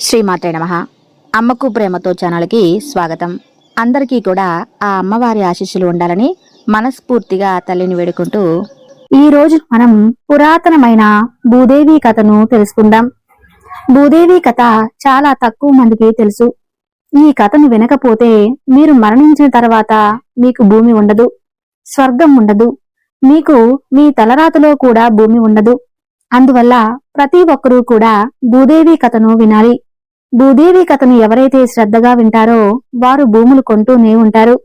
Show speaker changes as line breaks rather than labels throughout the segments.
శ్రీమాతే నమ. అమ్మకు ప్రేమతో ఛానల్కి స్వాగతం. అందరికీ కూడా ఆ అమ్మవారి ఆశీస్సులు ఉండాలని మనస్ఫూర్తిగా తల్లిని వేడుకుంటూ
ఈ రోజు మనం పురాతనమైన భూదేవి కథను తెలుసుకుందాం. భూదేవి కథ చాలా తక్కువ మందికి తెలుసు. ఈ కథను వినకపోతే మీరు మరణించిన తర్వాత మీకు భూమి ఉండదు స్వర్గం ఉండదు. మీకు మీ తలరాతలో కూడా భూమి ఉండదు. అందువల్ల ప్రతి ఒక్కరూ కూడా భూదేవి కథను వినాలి. భూదేవి కథను ఎవరైతే శ్రద్ధగా వింటారో వారు భూములు కొంటూనే ఉంటారు.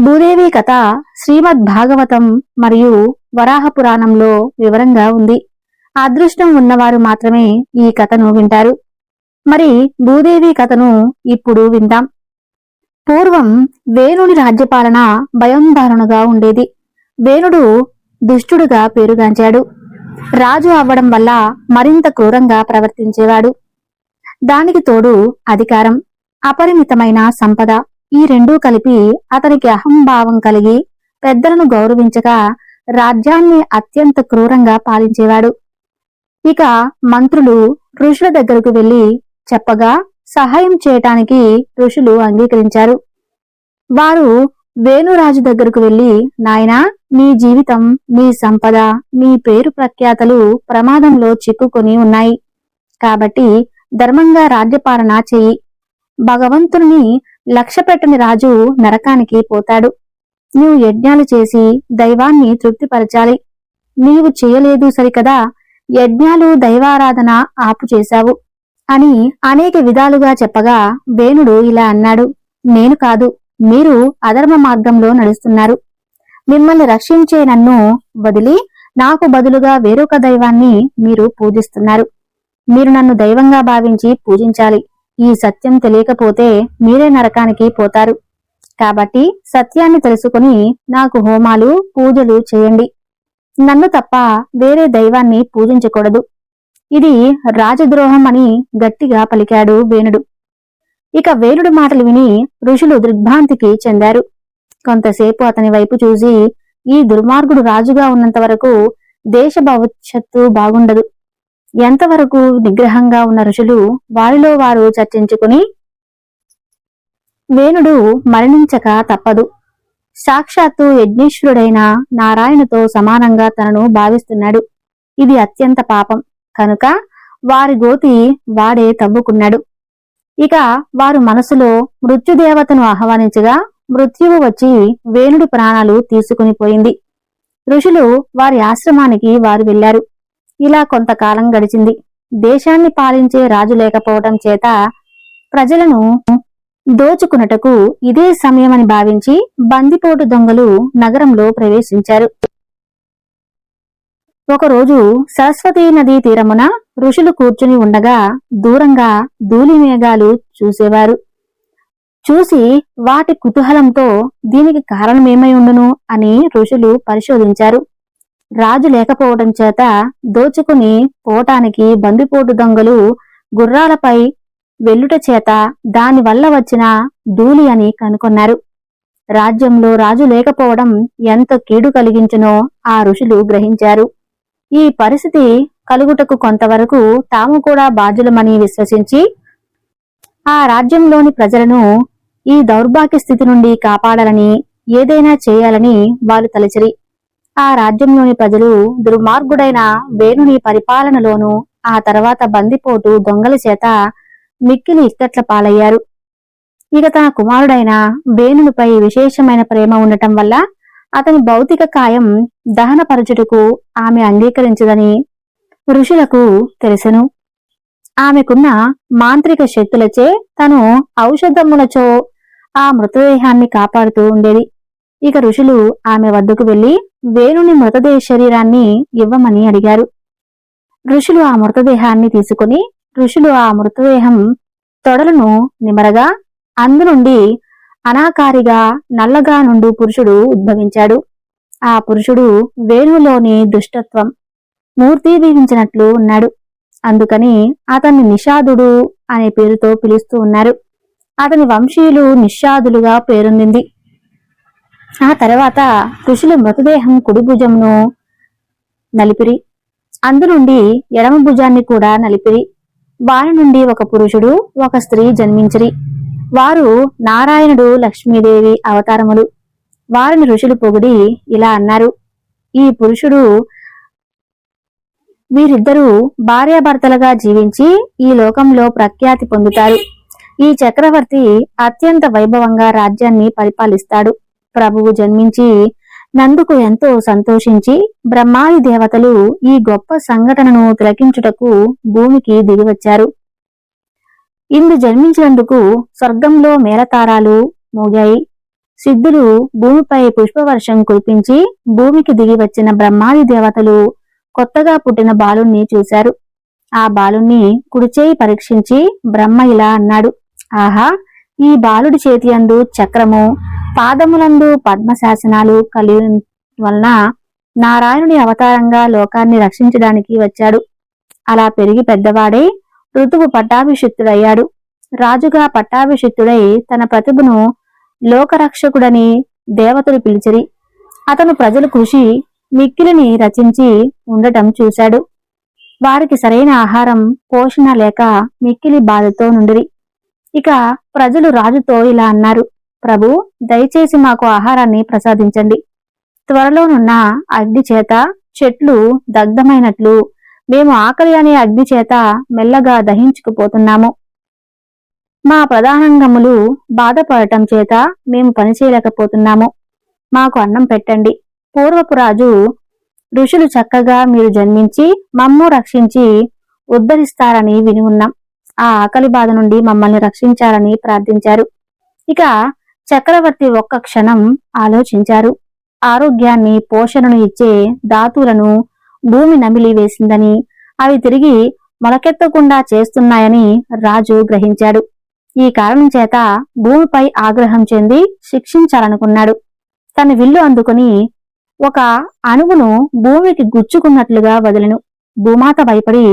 భూదేవి కథ శ్రీమద్ భాగవతం మరియు వరాహ పురాణంలో వివరంగా ఉంది. అదృష్టం ఉన్నవారు మాత్రమే ఈ కథను వింటారు. మరి భూదేవి కథను ఇప్పుడు విందాం. పూర్వం వేణుని రాజ్యపాలన భయందారుణగా ఉండేది. వేణుడు దుష్టుడుగా పేరుగాంచాడు. రాజు అవ్వడం వల్ల మరింత క్రూరంగా ప్రవర్తించేవాడు. దానికి తోడు అధికారం అపరిమితమైన సంపద ఈ రెండూ కలిపి అతనికి అహంభావం కలిగి పెద్దలను గౌరవించగా రాజ్యాన్ని అత్యంత క్రూరంగా పాలించేవాడు. ఇక మంత్రులు ఋషుల దగ్గరకు వెళ్ళి చెప్పగా సహాయం చేయటానికి ఋషులు అంగీకరించారు. వారు వేణురాజు దగ్గరకు వెళ్ళి నాయనా నీ జీవితం నీ సంపద నీ పేరు ప్రఖ్యాతలు ప్రమాదంలో చిక్కుకొని ఉన్నాయి. కాబట్టి ధర్మంగా రాజ్యపాలన చెయ్యి భగవంతుని లక్ష్యపెట్టని రాజు నరకానికి పోతాడు. నీవు యజ్ఞాలు చేసి దైవాన్ని తృప్తిపరచాలి. నీవు చేయలేదు సరికదా యజ్ఞాలు దైవారాధన ఆపు చేశావు అని అనేక విధాలుగా చెప్పగా వేణుడు ఇలా అన్నాడు నేను కాదు మీరు అధర్మ మార్గంలో నడుస్తున్నారు. మిమ్మల్ని రక్షించే నన్ను వదిలి నాకు బదులుగా వేరొక దైవాన్ని మీరు పూజిస్తున్నారు. మీరు నన్ను దైవంగా భావించి పూజించాలి. ఈ సత్యం తెలియకపోతే మీరే నరకానికి పోతారు. కాబట్టి సత్యాన్ని తెలుసుకుని నాకు హోమాలు పూజలు చేయండి. నన్ను తప్ప వేరే దైవాన్ని పూజించకూడదు. ఇది రాజద్రోహం అని గట్టిగా పలికాడు వేణుడు. ఇక వేణుడు మాటలు విని ఋషులు దిగ్భ్రాంతికి చెందారు. కొంతసేపు అతని వైపు చూసి ఈ దుర్మార్గుడు రాజుగా ఉన్నంత వరకు దేశ భవిష్యత్తు బాగుండదు. ఎంతవరకు నిగ్రహంగా ఉన్న ఋషులు వారిలో వారు చర్చించుకుని వేణుడు మరణించక తప్పదు. సాక్షాత్తు యజ్ఞేశ్వరుడైన నారాయణతో సమానంగా తనను భావిస్తున్నాడు. ఇది అత్యంత పాపం. కనుక వారి గోతి వాడే తవ్వుకున్నాడు. ఇక వారు మనసులో మృత్యుదేవతను ఆహ్వానించగా మృత్యువు వచ్చి వేణుడి ప్రాణాలు తీసుకుని పోయింది. ఋషులు వారి ఆశ్రమానికి వారు వెళ్ళారు ఇలా కొంతకాలం గడిచింది. దేశాన్ని పాలించే రాజు లేకపోవటం చేత ప్రజలను దోచుకున్నటకు ఇదే సమయమని భావించి బందిపోటు దొంగలు నగరంలో ప్రవేశించారు. ఒకరోజు సరస్వతీ నదీ తీరమున ఋషులు కూర్చుని ఉండగా దూరంగా ధూళి మేఘాలు చూసేవారు. చూసి వాటి కుతూహలంతో దీనికి కారణమేమై ఉండును అని ఋషులు పరిశోధించారు. రాజు లేకపోవడం చేత దోచుకుని పోటానికి బందిపోటు దొంగలు గుర్రాలపై వెల్లుట చేత దానివల్ల వచ్చిన ధూళి అని కనుకొన్నారు. రాజ్యంలో రాజు లేకపోవడం ఎంత కీడు కలిగించునో ఆ ఋషులు గ్రహించారు. ఈ పరిస్థితి కలుగుటకు కొంతవరకు తాము కూడా బాధ్యులమని విశ్వసించి ఆ రాజ్యంలోని ప్రజలను ఈ దౌర్భాగ్య స్థితి నుండి కాపాడాలని ఏదైనా చేయాలని వారు తలచిరి. ఆ రాజ్యంలోని ప్రజలు దుర్మార్గుడైన వేణుని పరిపాలనలోనూ ఆ తర్వాత బందిపోటు దొంగల చేత మిక్కిలి ఇక్కట్ల పాలయ్యారు. ఇక తన కుమారుడైన వేణునిపై విశేషమైన ప్రేమ ఉండటం వల్ల అతని భౌతిక కాయం దహనపరచుటకు ఆమె అంగీకరించదని ఋషులకు తెలుసెను. ఆమెకున్న మాంత్రిక శక్తులచే తను ఔషధములచో ఆ మృతదేహాన్ని కాపాడుతూ ఉండేది. ఇక ఋషులు ఆమె వద్దకు వెళ్ళి వేణుని మృతదేహ శరీరాన్ని ఇవ్వమని అడిగారు. ఋషులు ఆ మృతదేహాన్ని తీసుకుని ఋషులు ఆ మృతదేహం తొడలను నిమరగా అందునుండి అనాకారిగా నల్లగా నుండు పురుషుడు ఉద్భవించాడు. ఆ పురుషుడు వేణులోని దుష్టత్వం మూర్తీభవించినట్లు ఉన్నాడు. అందుకని అతన్ని నిషాదుడు అనే పేరుతో పిలుస్తూ ఉన్నారు. అతని వంశీయులు నిషాదులుగా పేరొందింది. ఆ తర్వాత ఋషులు మృతదేహం కుడి భుజమును నలిపిరి. అందునుండి ఎడమ భుజాన్ని కూడా నలిపిరి. వారి నుండి ఒక పురుషుడు ఒక స్త్రీ జన్మించిరి. వారు నారాయణుడు లక్ష్మీదేవి అవతారములు. వారిని ఋషులు పొగిడి ఇలా అన్నారు. ఈ పురుషుడు వీరిద్దరూ భార్యాభర్తలుగా జీవించి ఈ లోకంలో ప్రఖ్యాతి పొందుతారు. ఈ చక్రవర్తి అత్యంత వైభవంగా రాజ్యాన్ని పరిపాలిస్తాడు. ప్రభువు జన్మించి నందుకు ఎంతో సంతోషించి బ్రహ్మాది దేవతలు ఈ గొప్ప సంఘటనను తిలకించుటకు భూమికి దిగివచ్చారు. ఇందు జన్మించినందుకు స్వర్గంలో మేళతారాలు మోగాయి. సిద్ధులు భూమిపై పుష్పవర్షం కురిపించి భూమికి దిగి వచ్చిన బ్రహ్మాది దేవతలు కొత్తగా పుట్టిన బాలుణ్ణి చూశారు. ఆ బాలుణ్ణి కుడిచేయి పరీక్షించి బ్రహ్మ ఇలా అన్నాడు. ఆహా ఈ బాలుడి చేతి అందు చక్రము పాదములందు పద్మశాసనాలు కలిగి వలన నారాయణుని అవతారంగా లోకాన్ని రక్షించడానికి వచ్చాడు. అలా పెరిగి పెద్దవాడై ఋతువు పట్టాభిషిక్తుడయ్యాడు. రాజుగా పట్టాభిషిక్తుడై తన ప్రతిభను లోకరక్షకుడని దేవతలు పిలిచిరి. అతను ప్రజలు కృషి మిక్కిలిని రచించి ఉండటం చూశాడు. వారికి సరైన ఆహారం పోషణ లేక మిక్కిలి బాధతో నుండిరి. ఇక ప్రజలు రాజుతో ఇలా అన్నారు. ప్రభు దయచేసి మాకు ఆహారాన్ని ప్రసాదించండి. త్వరలోనున్న అగ్ని చేత చెట్లు దగ్ధమైనట్లు మేము ఆకలి అనే అగ్ని చేత మెల్లగా దహించుకుపోతున్నాము. మా ప్రధానంగములు బాధపడటం చేత మేము పనిచేయలేకపోతున్నాము. మాకు అన్నం పెట్టండి. పూర్వపు రాజు ఋషులు చక్కగా మీరు జన్మించి మమ్ము రక్షించి ఉద్ధరిస్తారని విని ఉన్నాం. ఆ ఆకలి బాధ నుండి మమ్మల్ని రక్షించాలని ప్రార్థించారు. ఇక చక్రవర్తి ఒక్క క్షణం ఆలోచించారు. ఆరోగ్యాన్ని పోషణను ఇచ్చే ధాతువులను భూమి నమిలి వేసిందని అవి తిరిగి మొలకెత్తకుండా చేస్తున్నాయని రాజు గ్రహించాడు. ఈ కారణం చేత భూమిపై ఆగ్రహం చెంది శిక్షించాలనుకున్నాడు. తన విల్లు అందుకుని ఒక అణువును భూమికి గుచ్చుకున్నట్లుగా వదిలెను. భూమాత భయపడి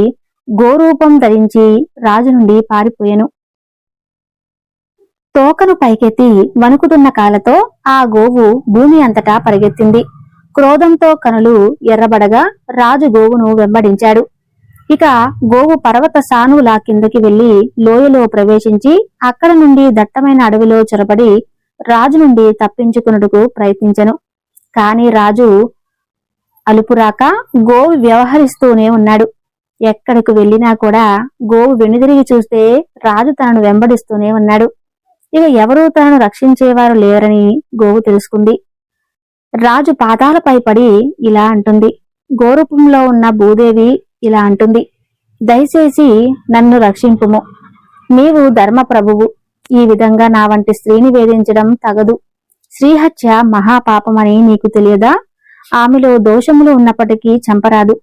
గోరూపం ధరించి రాజు నుండి పారిపోయెను. తోకను పైకెత్తి వణుకుతున్న కాలతో ఆ గోవు భూమి అంతటా పరిగెత్తింది. క్రోధంతో కనులు ఎర్రబడగా రాజు గోవును వెంబడించాడు. ఇక గోవు పర్వత సానువులా కిందకి వెళ్ళి లోయలో ప్రవేశించి అక్కడ నుండి దట్టమైన అడవిలో చొరబడి రాజు నుండి తప్పించుకున్నట్టుకు ప్రయత్నించెను. కాని రాజు అలుపురాక గోవు వ్యవహరిస్తూనే ఉన్నాడు. ఎక్కడికి వెళ్ళినా కూడా గోవు వెనుదిరిగి చూస్తే రాజు తనను వెంబడిస్తూనే ఉన్నాడు. ఇక ఎవరూ తనను రక్షించేవారు లేరని గోవు తెలుసుకుంది. రాజు పాదాలపై పడి ఇలా అంటుంది. గోరూపంలో ఉన్న భూదేవి ఇలా అంటుంది. దయచేసి నన్ను రక్షింపుము. నీవు ధర్మప్రభువు. ఈ విధంగా నా వంటి స్త్రీని వేధించడం తగదు. శ్రీహత్య మహాపాపమని నీకు తెలియదా? ఆమెలో దోషములు ఉన్నప్పటికీ చంపరాదు.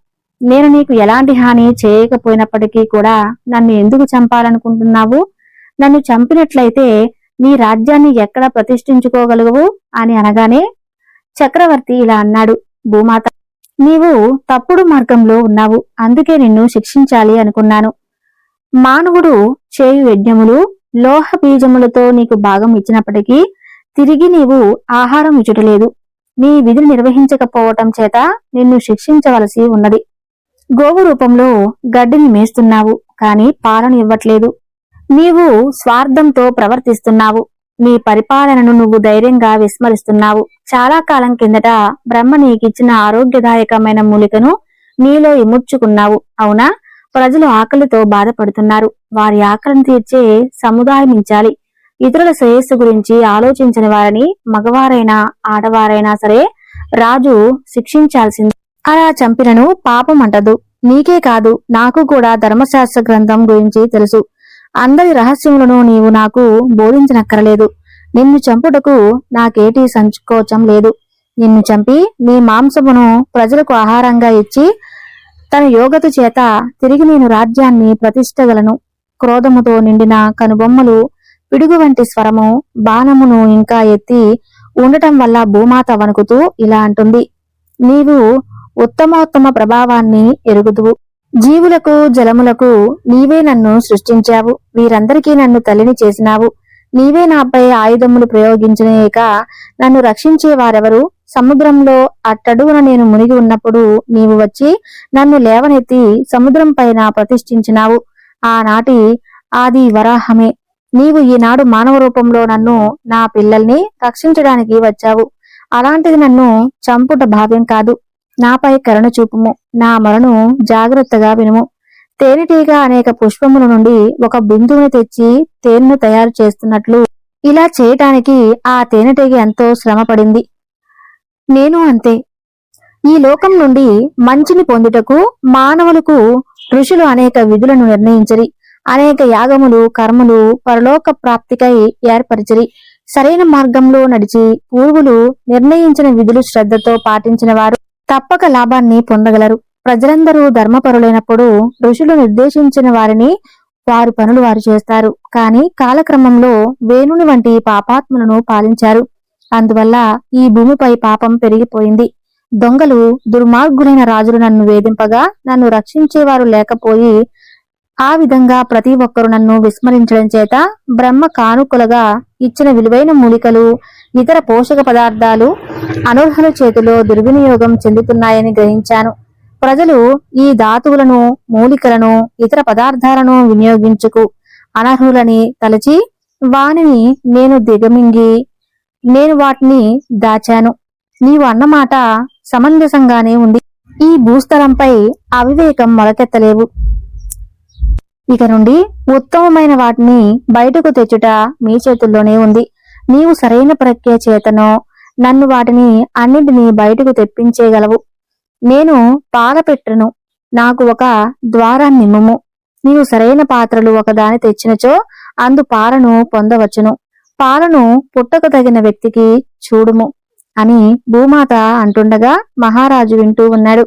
నేను నీకు ఎలాంటి హాని చేయకపోయినప్పటికీ కూడా నన్ను ఎందుకు చంపాలనుకుంటున్నావు? నన్ను చంపినట్లయితే నీ రాజ్యాన్ని ఎక్కడ ప్రతిష్ఠించుకోగలవు? అని అనగానే చక్రవర్తి ఇలా అన్నాడు భూమాత నీవు తప్పుడు మార్గంలో ఉన్నావు అందుకే నిన్ను శిక్షించాలి అనుకున్నాను. మానవుడు చేయు యజ్ఞములు లోహ బీజములతో నీకు భాగం ఇచ్చినప్పటికీ తిరిగి నీవు ఆహారం ఇచ్చుటలేదు. నీ విధిని నిర్వహించకపోవటం చేత నిన్ను శిక్షించవలసి ఉన్నది. గోవు రూపంలో గడ్డిని మేస్తున్నావు కాని పాలను ఇవ్వట్లేదు. నీవు స్వార్థంతో ప్రవర్తిస్తున్నావు. నీ పరిపాలనను నువ్వు ధైర్యంగా విస్మరిస్తున్నావు. చాలా కాలం కిందట బ్రహ్మ నీకిచ్చిన ఆరోగ్యదాయకమైన మూలికను నీలో ఇముడ్చుకున్నావు. అవునా? ప్రజలు ఆకలితో బాధపడుతున్నారు. వారి ఆకలిని తీర్చే సముదాయమించాలి ఇతరుల శ్రేయస్సు గురించి ఆలోచించని వారిని మగవారైనా ఆడవారైనా సరే రాజు శిక్షించాల్సింది. అలా చంపినను పాపం అంటదు. నీకే కాదు నాకు కూడా ధర్మశాస్త్ర గ్రంథం గురించి తెలుసు. అందరి రహస్యములను నీవు నాకు బోధించనక్కరలేదు. నిన్ను చంపుటకు నాకేటి సంకోచం లేదు. నిన్ను చంపి నీ మాంసమును ప్రజలకు ఆహారంగా ఇచ్చి తన యోగతు చేత తిరిగి నేను రాజ్యాన్ని ప్రతిష్టగలను. క్రోధముతో నిండిన కనుబొమ్మలు పిడుగు వంటి స్వరము బాణమును ఇంకా ఎత్తి ఉండటం వల్ల భూమాత వణుకుతూ ఇలా అంటుంది. నీవు ఉత్తమోత్తమ ప్రభావాన్ని ఎరుగుదువు. జీవులకు జలములకు నీవే నన్ను సృష్టించావు. వీరందరికీ నన్ను తల్లిని చేసినావు. నీవే నాపై ఆయుధములు ప్రయోగించలేక నన్ను రక్షించే వారెవరు? సముద్రంలో అట్టడుగున నేను మునిగి ఉన్నప్పుడు నీవు వచ్చి నన్ను లేవనెత్తి సముద్రం పైన ప్రతిష్ఠించినావు. ఆనాటి ఆది వరాహమే. నీవు ఈనాడు మానవ రూపంలో నన్ను నా పిల్లల్ని రక్షించడానికి వచ్చావు. అలాంటిది నన్ను చంపుట భావ్యం కాదు. నాపై కరుణ చూపుము. నా మొరను జాగ్రత్తగా వినుము. తేనెటీగ అనేక పుష్పముల నుండి ఒక బిందువును తెచ్చి తేనెను తయారు చేస్తున్నట్లు ఇలా చేయటానికి ఆ తేనెటీగ ఎంతో శ్రమపడింది. నేను అంతే. ఈ లోకం నుండి మంచిని పొందుటకు మానవులకు ఋషులు అనేక విధులను నిర్ణయించరి. అనేక యాగములు కర్మలు పరలోక ప్రాప్తికై ఏర్పరిచరి. సరైన మార్గంలో నడిచి పూర్వులు నిర్ణయించిన విధులు శ్రద్ధతో పాటించిన వారు తప్పక లాభాన్ని పొందగలరు. ప్రజలందరూ ధర్మపరులైనప్పుడు ఋషులు నిర్దేశించిన వారిని వారి పనులు వారు చేస్తారు. కానీ కాలక్రమంలో వేణుని వంటి పాపాత్ములను పాలించారు. అందువల్ల ఈ భూమిపై పాపం పెరిగిపోయింది. దొంగలు దుర్మార్గులైన రాజులు నన్ను వేధింపగా నన్ను రక్షించేవారు లేకపోయి ఆ విధంగా ప్రతి ఒక్కరు నన్ను విస్మరించడం చేత బ్రహ్మ కానుకలుగా ఇచ్చిన విలువైన మూలికలు ఇతర పోషక పదార్థాలు అనర్హుల చేతిలో దుర్వినియోగం చెందుతున్నాయని గ్రహించాను. ప్రజలు ఈ ధాతువులను మూలికలను ఇతర పదార్థాలను వినియోగించుకు అనర్హులని తలచి వానిని నేను దిగమింగి నేను వాటిని దాచాను. నీవు అన్నమాట సమంజసంగానే ఉంది. ఈ భూస్థలంపై అవివేకం మొలకెత్తలేవు. ఇక నుండి ఉత్తమమైన వాటిని బయటకు తెచ్చుట మీ చేతుల్లోనే ఉంది. నీవు సరైన ప్రక్రియ చేతనో నన్ను వాటిని అన్నింటినీ బయటకు తెప్పించేగలవు నేను పాలపెట్టను నాకు ఒక ద్వారాన్ని నిమ్మము నీవు సరైన పాత్రలు ఒకదాని తెచ్చినచో అందు పాలను పొందవచ్చును. పాలను పుట్టక తగిన వ్యక్తికి చూడుము అని భూమాత అంటుండగా మహారాజు వింటూ ఉన్నాడు.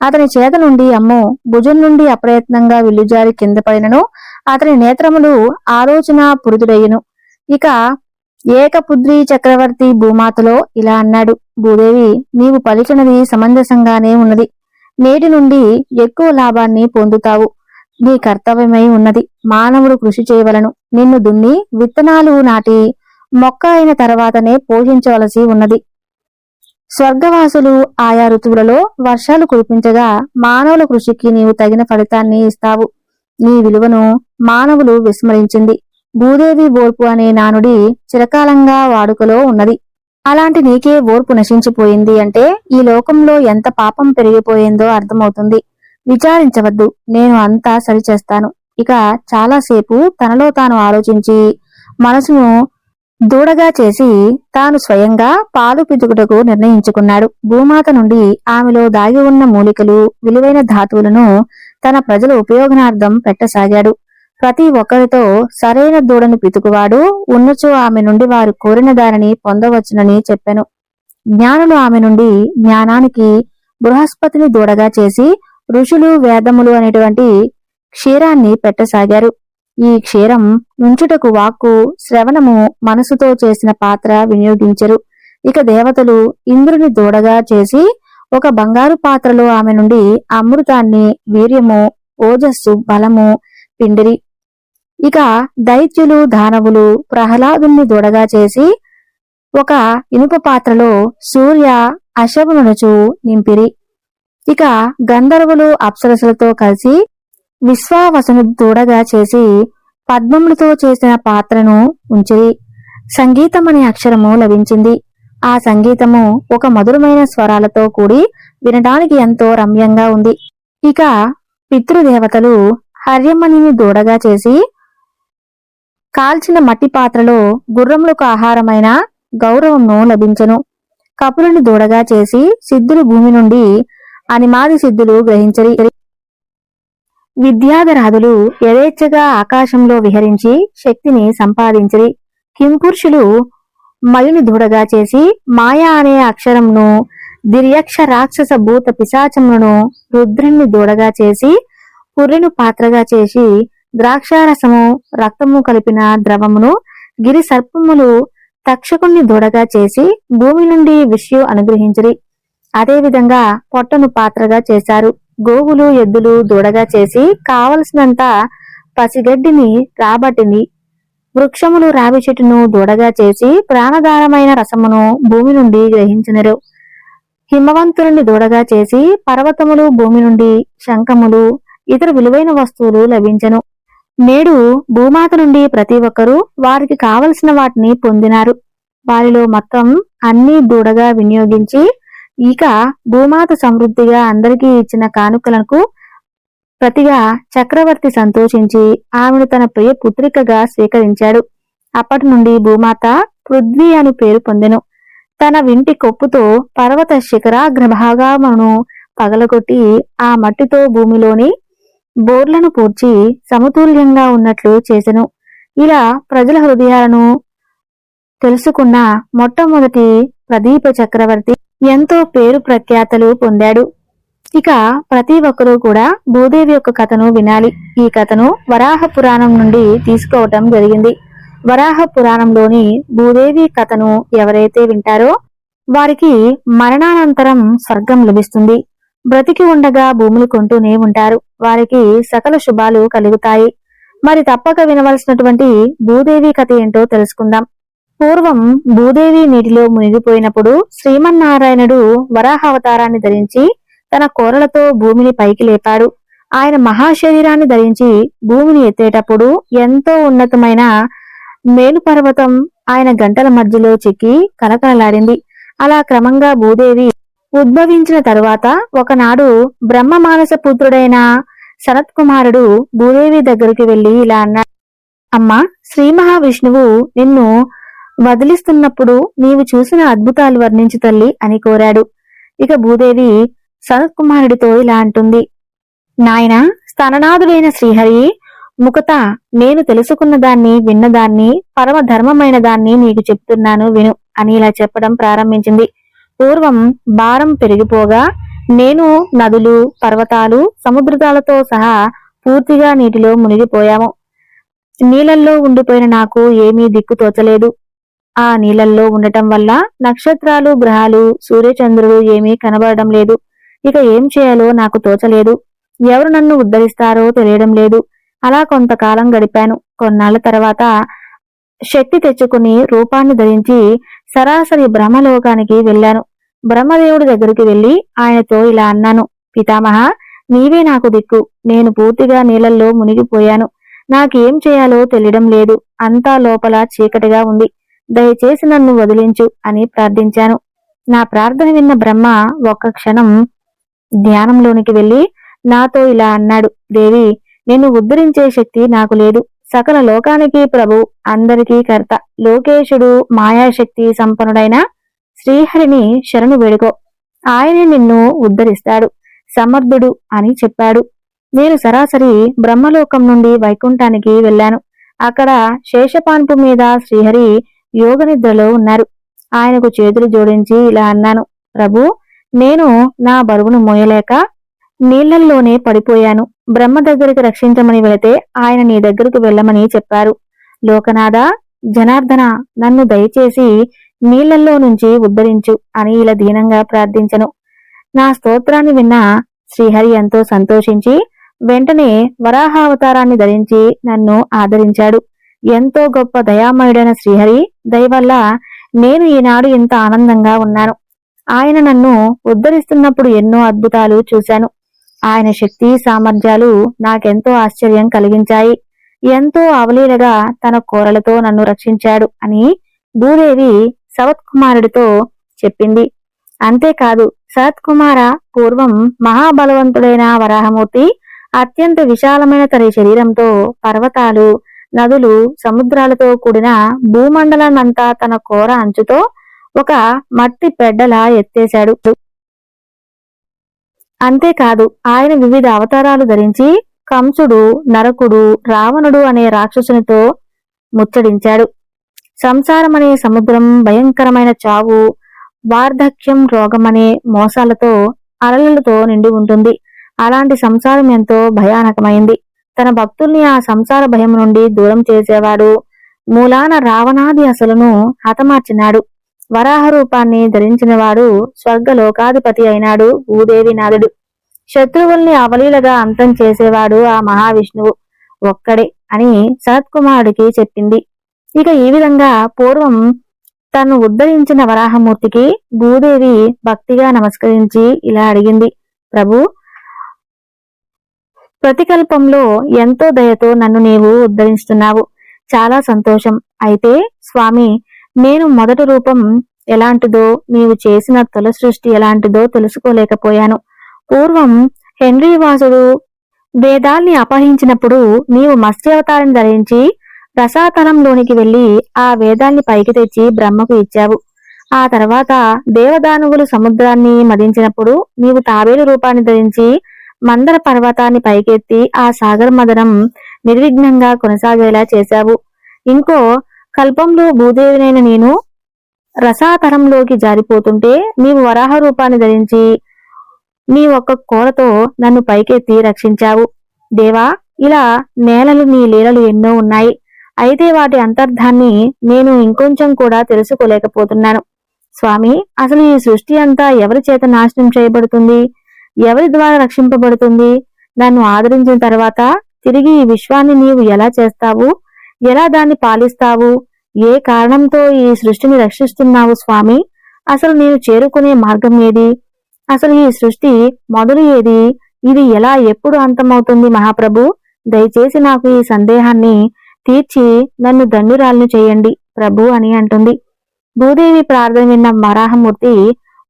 అతని చేత నుండి అమ్మో భుజం నుండి అప్రయత్నంగా విల్లుజారి కింద పడినను అతని నేత్రములు ఆలోచన పురుదుడయ్యను. ఇక ఏకపుద్రి చక్రవర్తి భూమాతలో ఇలా అన్నాడు భూదేవి నీవు పలికినది సమంజసంగానే ఉన్నది. నేటి నుండి ఎక్కువ లాభాన్ని పొందుతావు. నీ కర్తవ్యమై ఉన్నది. మానవుడు కృషి చేయవలను. నిన్ను దున్ని విత్తనాలు నాటి మొక్క అయిన తర్వాతనే పోషించవలసి ఉన్నది. స్వర్గవాసులు ఆయా ఋతువులలో వర్షాలు కురిపించగా మానవుల కృషికి నీవు తగిన ఫలితాన్ని ఇస్తావు. నీ విలువను మానవులు విస్మరించింది. భూదేవి ఓర్పు అనే నానుడి చిరకాలంగా వాడుకలో ఉన్నది. అలాంటి నీకే ఓర్పు నశించిపోయింది అంటే ఈ లోకంలో ఎంత పాపం పెరిగిపోయిందో అర్థమవుతుంది. విచారించవద్దు నేను అంతా సరిచేస్తాను. ఇక చాలాసేపు తనలో తాను ఆలోచించి మనసును దూడగా చేసి తాను స్వయంగా పాలు పితుకుటకు నిర్ణయించుకున్నాడు. భూమాత నుండి ఆమెలో దాగి ఉన్న మూలికలు విలువైన ధాతువులను తన ప్రజల ఉపయోగనార్థం పెట్టసాగాడు. ప్రతి ఒక్కరితో సరైన దూడను పితుకువాడు ఉన్నచో ఆమె నుండి వారు కోరిన దానిని పొందవచ్చునని చెప్పాను. జ్ఞానులు ఆమె నుండి జ్ఞానానికి బృహస్పతిని దూడగా చేసి ఋషులు వేదములు అనేటువంటి క్షీరాన్ని పెట్టసాగారు. ఈ క్షీరం ఉంచుటకు వాక్కు శ్రవణము మనసుతో చేసిన పాత్ర వినియోగించరు. ఇక దేవతలు ఇంద్రుని దూడగా చేసి ఒక బంగారు పాత్రలో ఆమె నుండి అమృతాన్ని వీర్యము ఓజస్సు బలము పిండిరి. ఇక దైత్యులు దానవులు ప్రహ్లాదుని దూడగా చేసి ఒక ఇనుప పాత్రలో సూర్య అశవునుచు నింపిరి. ఇక గంధర్వులు అప్సరసులతో కలిసి విశ్వావసును దూడగా చేసి పద్మములతో చేసిన పాత్రను ఉంచిరి. సంగీతం అనే అక్షరము లభించింది. ఆ సంగీతము ఒక మధురమైన స్వరాలతో కూడి వినడానికి ఎంతో రమ్యంగా ఉంది. ఇక పితృదేవతలు హర్యమణిని దూడగా చేసి కాల్చిన మట్టి పాత్రలో గుర్రములకు ఆహారమైన గౌరవమును లభించెను. కపులను దూడగా చేసి సిద్ధులు భూమి నుండి అనిమాది సిద్ధులు గ్రహించరి. విద్యాధరాదులు యథేచ్ఛగా ఆకాశంలో విహరించి శక్తిని సంపాదించిరి. కింపురుషులు మయుని దూడగా చేసి మాయా అనే అక్షరంను దిర్యక్ష రాక్షస భూత పిశాచములను రుద్రుణ్ణి దూడగా చేసి పుర్రెను పాత్రగా చేసి ద్రాక్షారసము రక్తము కలిపిన ద్రవమును గిరి సర్పములు తక్షకుణ్ణి దూడగా చేసి భూమి నుండి విష్యు అనుగ్రహించిరి. అదేవిధంగా పొట్టను పాత్రగా చేశారు. గోవులు ఎద్దులు దూడగా చేసి కావలసినంత పసిగడ్డిని రాబట్టింది. వృక్షములు రావి చెట్టును దూడగా చేసి ప్రాణధారమైన రసమును భూమి నుండి గ్రహించినరు. హిమవంతులని దూడగా చేసి పర్వతములు భూమి నుండి శంఖములు ఇతర విలువైన వస్తువులు లభించను. నేడు భూమాత నుండి ప్రతి ఒక్కరూ వారికి కావలసిన వాటిని పొందినారు. వారిలో మొత్తం అన్ని దూడగా వినియోగించి ఇక భూమాత సమృద్ధిగా అందరికీ ఇచ్చిన కానుకలకు ప్రతిగా చక్రవర్తి సంతోషించి ఆమెను తన ప్రియ పుత్రికగా స్వీకరించాడు. అప్పటి నుండి భూమాత పృథ్వీ అని పేరు పొందెను. తన వింటి కొప్పుతో పర్వత శిఖరాగ్రభాగామను పగలగొట్టి ఆ మట్టితో భూమిలోని బోర్లను పూడ్చి సమతుల్యంగా ఉన్నట్లు చేసెను. ఇలా ప్రజల హృదయాలను తెలుసుకున్న మొట్టమొదటి ప్రదీప చక్రవర్తి ఎంతో పేరు ప్రఖ్యాతలు పొందాడు. ఇక ప్రతి ఒక్కరూ కూడా భూదేవి యొక్క కథను వినాలి. ఈ కథను వరాహ పురాణం నుండి తీసుకోవటం జరిగింది. వరాహ పురాణంలోని భూదేవి కథను ఎవరైతే వింటారో వారికి మరణానంతరం స్వర్గం లభిస్తుంది. బ్రతికి ఉండగా భూములు కొంటూనే ఉంటారు. వారికి సకల శుభాలు కలుగుతాయి. మరి తప్పక వినవలసినటువంటి భూదేవి కథ ఏంటో తెలుసుకుందాం. పూర్వం భూదేవి నీటిలో మునిగిపోయినప్పుడు శ్రీమన్నారాయణుడు వరాహావతారాన్ని ధరించి తన కోరలతో భూమిని పైకి లేపాడు. ఆయన మహాశరీరాన్ని ధరించి భూమిని ఎత్తేటప్పుడు ఎంతో ఉన్నతమైన మేలుపర్వతం ఆయన గంటల మధ్యలో చిక్కి కలకలలాడింది. అలా క్రమంగా భూదేవి ఉద్భవించిన తరువాత ఒకనాడు బ్రహ్మ మానస పుత్రుడైన శరత్ కుమారుడు భూదేవి దగ్గరికి వెళ్ళి ఇలా అన్నాడు అమ్మా శ్రీ మహావిష్ణువు నిన్ను వదిలిస్తున్నప్పుడు నీవు చూసిన అద్భుతాలు వర్ణించు తల్లి అని కోరాడు. ఇక భూదేవి శరత్ కుమారుడితో ఇలా అంటుంది నాయన స్తననాథుడైన శ్రీహరి ముఖత నేను తెలుసుకున్న దాన్ని విన్నదాన్ని పరమ ధర్మమైన దాన్ని నీకు చెప్తున్నాను విను అని ఇలా చెప్పడం ప్రారంభించింది. పూర్వం భారం పెరిగిపోగా నేను నదులు పర్వతాలు సముద్రతాలతో సహా పూర్తిగా నీటిలో మునిగిపోయాము. నీళ్ళల్లో ఉండిపోయిన నాకు ఏమీ దిక్కు తోచలేదు. ఆ నీళ్ళల్లో ఉండటం వల్ల నక్షత్రాలు గ్రహాలు సూర్యచంద్రులు ఏమీ కనబడడం లేదు. ఇక ఏం చేయాలో నాకు తోచలేదు. ఎవరు నన్ను ఉద్ధరిస్తారో తెలియడం లేదు. అలా కొంతకాలం గడిపాను. కొన్నాళ్ళ తర్వాత శక్తి తెచ్చుకుని రూపాన్ని ధరించి సరాసరి బ్రహ్మలోకానికి వెళ్ళాను. బ్రహ్మదేవుడి దగ్గరికి వెళ్ళి ఆయనతో ఇలా అన్నాను పితామహ నీవే నాకు దిక్కు. నేను పూర్తిగా నీళ్ళల్లో మునిగిపోయాను. నాకేం చేయాలో తెలియడం లేదు. అంతా లోపల చీకటిగా ఉంది. దయచేసి నన్ను వదిలించు అని ప్రార్థించాను. నా ప్రార్థన విన్న బ్రహ్మ ఒక్క క్షణం ధ్యానంలోనికి వెళ్ళి నాతో ఇలా అన్నాడు దేవి నిన్ను ఉద్ధరించే శక్తి నాకు లేదు. సకల లోకానికి ప్రభు అందరికీ కర్త. లోకేశుడు మాయాశక్తి సంపన్నుడైన శ్రీహరిని శరణు వేడుకో. ఆయనే నిన్ను ఉద్ధరిస్తాడు సమర్థుడు అని చెప్పాడు. నేను సరాసరి బ్రహ్మలోకం నుండి వైకుంఠానికి వెళ్ళాను. అక్కడ శేషపాన్పు మీద శ్రీహరి యోగ నిద్రలో ఉన్నారు. ఆయనకు చేతులు జోడించి ఇలా అన్నాను ప్రభు నేను నా బరువును మోయలేక నీళ్ళల్లోనే పడిపోయాను. బ్రహ్మ దగ్గరికి రక్షించమని వెళితే ఆయన నీ దగ్గరకు వెళ్ళమని చెప్పారు. లోకనాథ జనార్దన నన్ను దయచేసి నీళ్ళల్లో నుంచి ఉద్ధరించు అని ఇలా దీనంగా ప్రార్థించను. నా స్తోత్రాన్ని విన్న శ్రీహరి ఎంతో సంతోషించి వెంటనే వరాహావతారాన్ని ధరించి నన్ను ఆదరించాడు. ఎంతో గొప్ప దయామయుడైన శ్రీహరి దయవల్ల నేను ఈనాడు ఇంత ఆనందంగా ఉన్నాను. ఆయన నన్ను ఉద్ధరిస్తున్నప్పుడు ఎన్నో అద్భుతాలు చూశాను. ఆయన శక్తి సామర్థ్యాలు నాకెంతో ఆశ్చర్యం కలిగించాయి. ఎంతో అవలీలగా తన కోరలతో నన్ను రక్షించాడు అని భూదేవి సవత్ కుమారుడితో చెప్పింది. అంతేకాదు సత్ కుమార పూర్వం మహాబలవంతుడైన వరాహమూర్తి అత్యంత విశాలమైన తన శరీరంతో పర్వతాలు నదులు సముద్రాలతో కూడిన భూమండలాన్నంతా తన కోర అంచుతో ఒక మట్టి పెడ్డలా ఎత్తేశాడు. అంతేకాదు ఆయన వివిధ అవతారాలు ధరించి కంసుడు నరకుడు రావణుడు అనే రాక్షసునితో ముచ్చడించాడు సంసారం అనే సముద్రం భయంకరమైన చావు వార్ధక్యం రోగమనే మోసాలతో అలలతో నిండి ఉంటుంది. అలాంటి సంసారం ఎంతో భయానకమైంది. తన భక్తుల్ని ఆ సంసార భయం నుండి దూరం చేసేవాడు మూలాన రావణాది అసలును హతమార్చినాడు. వరాహ రూపాన్ని ధరించినవాడు స్వర్గలోకాధిపతి అయినాడు భూదేవినాథుడు. శత్రువుల్ని అవలీలగా అంతం చేసేవాడు ఆ మహావిష్ణువు ఒక్కడే అని శరత్కుమారుడికి చెప్పింది. ఇక ఈ విధంగా పూర్వం తను ఉద్ధరించిన వరాహమూర్తికి భూదేవి భక్తిగా నమస్కరించి ఇలా అడిగింది. ప్రభు ప్రతికల్పంలో ఎంతో దయతో నన్ను నీవు ఉద్ధరిస్తున్నావు. చాలా సంతోషం. అయితే స్వామి నేను మొదటి రూపం ఎలాంటిదో నీవు చేసిన తొలి సృష్టి ఎలాంటిదో తెలుసుకోలేకపోయాను. పూర్వం హెన్రీ వాసుడు వేదాల్ని అపహరించినప్పుడు నీవు మత్స్యావతారం ధరించి రసాతలంలోనికి వెళ్ళి ఆ వేదాల్ని పైకి తెచ్చి బ్రహ్మకు ఇచ్చావు. ఆ తర్వాత దేవదానువులు సముద్రాన్ని మదించినప్పుడు నీవు తాబేలు రూపాన్ని ధరించి మందర పర్వతాన్ని పైకెత్తి ఆ సాగర మదనం నిర్విఘ్నంగా కొనసాగేలా చేశావు. ఇంకో కల్పంలో భూదేవినైన నేను రసాతరంలోకి జారిపోతుంటే నీవు వరాహ రూపాన్ని ధరించి నీ ఒక్క కోరతో నన్ను పైకెత్తి రక్షించావు. దేవా ఇలా నేలలు నీ లీలలు ఎన్నో ఉన్నాయి. అయితే వాటి అంతర్ధాన్ని నేను ఇంకొంచెం కూడా తెలుసుకోలేకపోతున్నాను. స్వామి అసలు ఈ సృష్టి అంతా ఎవరి చేత నాశనం చేయబడుతుంది? ఎవరి ద్వారా రక్షింపబడుతుంది? నన్ను ఆదరించిన తర్వాత తిరిగి ఈ విశ్వాన్ని నీవు ఎలా చేస్తావు? ఎలా దాన్ని పాలిస్తావు? ఏ కారణంతో ఈ సృష్టిని రక్షిస్తున్నావు స్వామి? అసలు నేను చేరుకునే మార్గం ఏది? అసలు ఈ సృష్టి మొదలు ఏది? ఇది ఎలా ఎప్పుడు అంతమవుతుంది మహాప్రభు? దయచేసి నాకు ఈ సందేహాన్ని తీర్చి నన్ను దండురాలను చేయండి ప్రభు అని అంటుంది. భూదేవి ప్రార్థన విన్న వరాహమూర్తి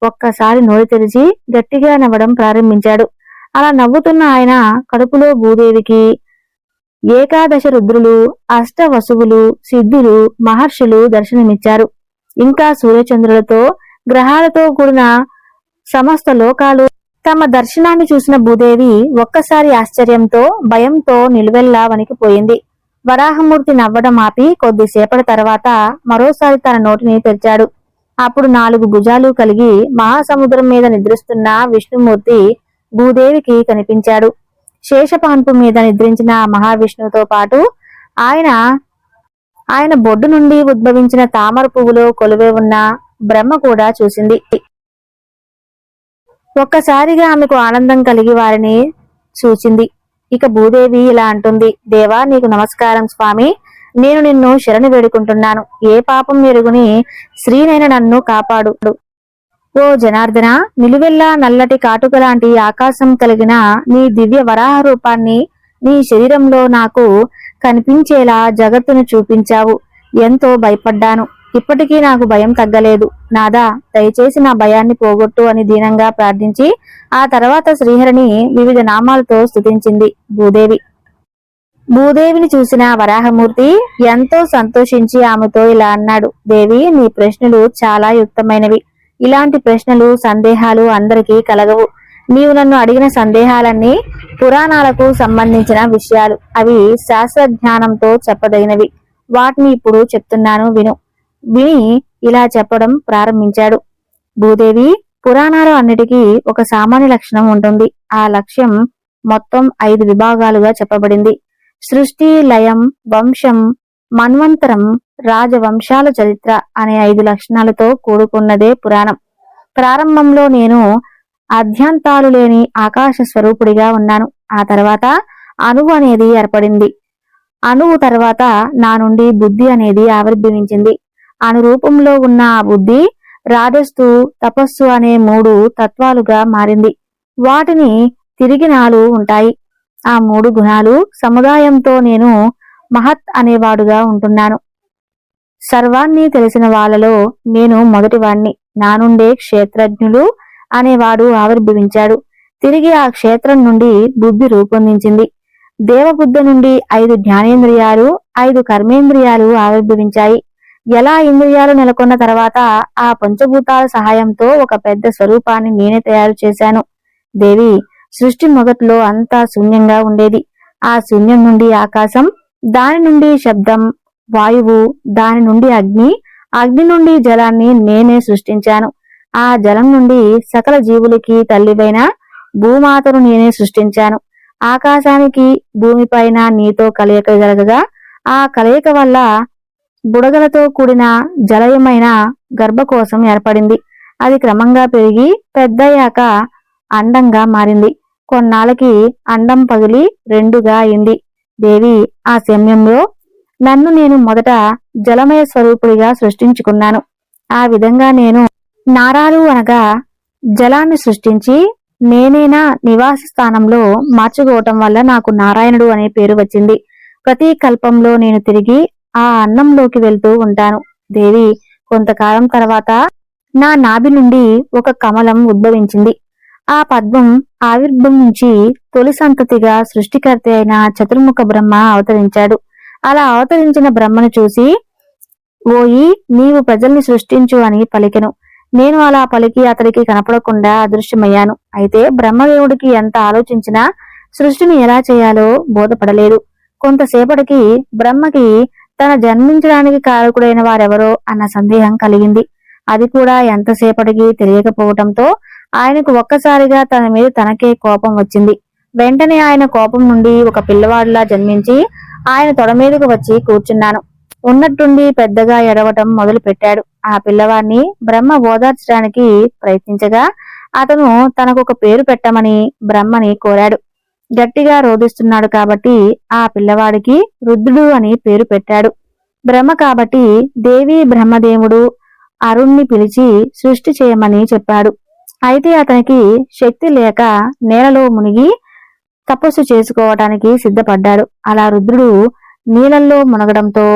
ఒక్కసారి నోరు తెరిచి గట్టిగా నవ్వడం ప్రారంభించాడు. అలా నవ్వుతున్న ఆయన కడుపులో భూదేవికి ఏకాదశ రుద్రులు అష్టవసువులు సిద్ధులు మహర్షులు దర్శనమిచ్చారు. ఇంకా సూర్యచంద్రులతో గ్రహాలతో కూడిన సమస్త లోకాలు తమ దర్శనాన్ని చూసిన భూదేవి ఒక్కసారి ఆశ్చర్యంతో భయంతో నిలువెల్లా వణికిపోయింది. వరాహమూర్తి నవ్వడం ఆపి కొద్దిసేపటి తర్వాత మరోసారి తన నోటిని తెరిచాడు. అప్పుడు నాలుగు భుజాలు కలిగి మహాసముద్రం మీద నిద్రిస్తున్న విష్ణుమూర్తి భూదేవికి కనిపించాడు. శేషపాన్పు మీద నిద్రించిన మహావిష్ణువుతో పాటు ఆయన ఆయన బొడ్డు నుండి ఉద్భవించిన తామర పువ్వులో కొలువే ఉన్న బ్రహ్మ కూడా చూసింది. ఒక్కసారిగా ఆమెకు ఆనందం కలిగి వారిని చూచింది. ఇక భూదేవి ఇలా అంటుంది దేవా నీకు నమస్కారం స్వామి. నేను నిన్ను శరణి వేడుకుంటున్నాను. ఏ పాపం ఎరుగుని శ్రీనైన నన్ను కాపాడు. ఓ జనార్దన నిలువెల్లా నల్లటి కాటుక లాంటి ఆకాశం కలిగిన నీ దివ్య వరాహ రూపాన్ని నీ శరీరంలో నాకు కనిపించేలా జగత్తును చూపించావు. ఎంతో భయపడ్డాను. ఇప్పటికీ నాకు భయం తగ్గలేదు. నాదా దయచేసి నా భయాన్ని పోగొట్టు అని దీనంగా ప్రార్థించి ఆ తర్వాత శ్రీహరిని వివిధ నామాలతో స్తుతించింది భూదేవి. భూదేవిని చూసిన వరాహమూర్తి ఎంతో సంతోషించి ఆమెతో ఇలా అన్నాడు. దేవి నీ ప్రశ్నలు చాలా యుక్తమైనవి. ఇలాంటి ప్రశ్నలు సందేహాలు అందరికీ కలగవు. నీవు నన్ను అడిగిన సందేహాలన్నీ పురాణాలకు సంబంధించిన విషయాలు. అవి శాస్త్ర జ్ఞానంతో చెప్పదగినవి. వాటిని ఇప్పుడు చెప్తున్నాను విను. విని ఇలా చెప్పడం ప్రారంభించాడు. భూదేవి పురాణాలు అన్నిటికీ ఒక సామాన్య లక్షణం ఉంటుంది. ఆ లక్ష్యం మొత్తం ఐదు విభాగాలుగా చెప్పబడింది. సృష్టి లయం వంశం మన్వంతరం రాజవంశాల చరిత్ర అనే ఐదు లక్షణాలతో కూడుకున్నదే పురాణం. ప్రారంభంలో నేను అధ్యంతాలు లేని ఆకాశ స్వరూపుడిగా ఉన్నాను. ఆ తర్వాత అణువు అనేది ఏర్పడింది. అణువు తర్వాత నా నుండి బుద్ధి అనేది ఆవిర్భవించింది. అణు రూపంలో ఉన్న ఆ బుద్ధి రాజస్తు తపస్సు అనే మూడు తత్వాలుగా మారింది. వాటిని తిరిగి నాలు ఉంటాయి. ఆ మూడు గుణాలు సముదాయంతో నేను మహత్ అనేవాడుగా ఉంటున్నాను. సర్వాన్ని తెలిసిన వాళ్ళలో నేను మొదటివాణ్ణి. నా నుండే క్షేత్రజ్ఞులు అనేవాడు ఆవిర్భవించాడు. తిరిగి ఆ క్షేత్రం నుండి బుద్ధి రూపొందించింది. దేవబుద్ధ నుండి ఐదు జ్ఞానేంద్రియాలు ఐదు కర్మేంద్రియాలు ఆవిర్భవించాయి. ఎలా ఇంద్రియాలు నెలకొన్న తర్వాత ఆ పంచభూతాల సహాయంతో ఒక పెద్ద స్వరూపాన్ని నేనే తయారు చేశాను. దేవి సృష్టి మొదట్లో అంతా శూన్యంగా ఉండేది. ఆ శూన్యం నుండి ఆకాశం దాని నుండి శబ్దం వాయువు దాని నుండి అగ్ని అగ్ని నుండి జలాన్ని నేనే సృష్టించాను. ఆ జలం నుండి సకల జీవులకి తల్లివైన భూమాతను నేనే సృష్టించాను. ఆకాశానికి భూమిపైన నీతో కలయిక జరగగా ఆ కలయిక వల్ల బుడగలతో కూడిన జలయమైన గర్భకోశం ఏర్పడింది. అది క్రమంగా పెరిగి పెద్దయ్యాక అండంగా మారింది. కొన్నాళ్ళకి అండం పగిలి రెండుగా అయింది. దేవి ఆ సమయంలో నన్ను నేను మొదట జలమయ స్వరూపుడిగా సృష్టించుకున్నాను. ఆ విధంగా నేను నారాలు అనగా జలాన్ని సృష్టించి నేనేనా నివాస స్థానంలో మార్చుకోవటం వల్ల నాకు నారాయణుడు అనే పేరు వచ్చింది. ప్రతి కల్పంలో నేను తిరిగి ఆ అన్నంలోకి వెళ్తూ ఉంటాను. దేవి కొంతకాలం తర్వాత నా నాభి నుండి ఒక కమలం ఉద్భవించింది. ఆ పద్మం ఆవిర్భవించి తొలి సంతతిగా సృష్టికర్త అయిన చతుర్ముఖ బ్రహ్మ అవతరించాడు. అలా అవతరించిన బ్రహ్మను చూసి ఓయి నీవు ప్రజల్ని సృష్టించు అని పలికెను. నేను అలా పలికి అతడికి కనపడకుండా అదృశ్యమయ్యాను. అయితే బ్రహ్మదేవుడికి ఎంత ఆలోచించినా సృష్టిని ఎలా చేయాలో బోధపడలేదు. కొంతసేపటికి బ్రహ్మకి తన జన్మించడానికి కారకుడైన వారెవరో అన్న సందేహం కలిగింది. అది కూడా ఎంతసేపటికి తెలియకపోవటంతో ఆయనకు ఒక్కసారిగా తన మీద తనకే కోపం వచ్చింది. వెంటనే ఆయన కోపం నుండి ఒక పిల్లవాడిలా జన్మించి ఆయన తొడ మీదకు వచ్చి కూర్చున్నాను. ఉన్నట్టుండి పెద్దగా ఎడవటం మొదలు పెట్టాడు ఆ పిల్లవాడిని బ్రహ్మ ఓదార్చడానికి ప్రయత్నించగా అతను తనకు ఒక పేరు పెట్టమని బ్రహ్మని కోరాడు. గట్టిగా రోధిస్తున్నాడు కాబట్టి ఆ పిల్లవాడికి రుద్రుడు అని పేరు పెట్టాడు. బ్రహ్మ కాబట్టి దేవి బ్రహ్మదేవుడు అరుణ్ణి పిలిచి సృష్టి చేయమని చెప్పాడు. అయితే అతనికి శక్తి లేక నేలలో మునిగి తపస్సు చేసుకోవటానికి సిద్ధపడ్డాడు. అలా రుద్రుడు నీళ్ళల్లో మునగడంతో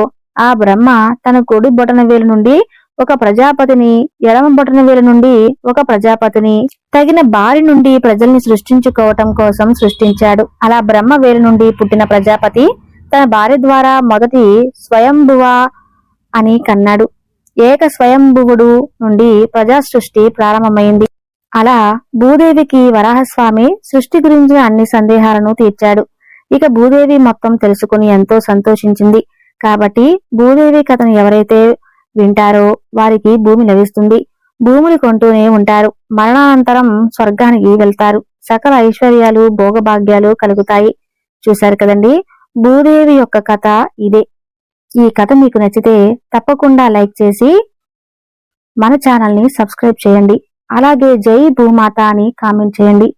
ఆ బ్రహ్మ తన కుడి బొటనవేలు నుండి ఒక ప్రజాపతిని ఎడమ బొటనవేలు నుండి ఒక ప్రజాపతిని తగిన బారి నుండి ప్రజల్ని సృష్టించుకోవటం కోసం సృష్టించాడు. అలా బ్రహ్మ వేలు నుండి పుట్టిన ప్రజాపతి తన భార్య ద్వారా మొదటి స్వయంభువ అని కన్నాడు. ఏక స్వయంభువుడు నుండి ప్రజా సృష్టి ప్రారంభమైంది. అలా భూదేవికి వరాహస్వామి సృష్టి గురించిన అన్ని సందేహాలను తీర్చాడు. ఇక భూదేవి మొత్తం తెలుసుకుని ఎంతో సంతోషించింది. కాబట్టి భూదేవి కథను ఎవరైతే వింటారో వారికి భూమి లభిస్తుంది. భూములు కొంటూనే ఉంటారు. మరణానంతరం స్వర్గానికి వెళ్తారు. సకల ఐశ్వర్యాలు భోగభాగ్యాలు కలుగుతాయి. చూశారు కదండి? భూదేవి యొక్క కథ ఇదే. ఈ కథ మీకు నచ్చితే తప్పకుండా లైక్ చేసి మన ఛానల్ని సబ్స్క్రైబ్ చేయండి. అలాగే జై భూమాత అని కామెంట్ చేయండి.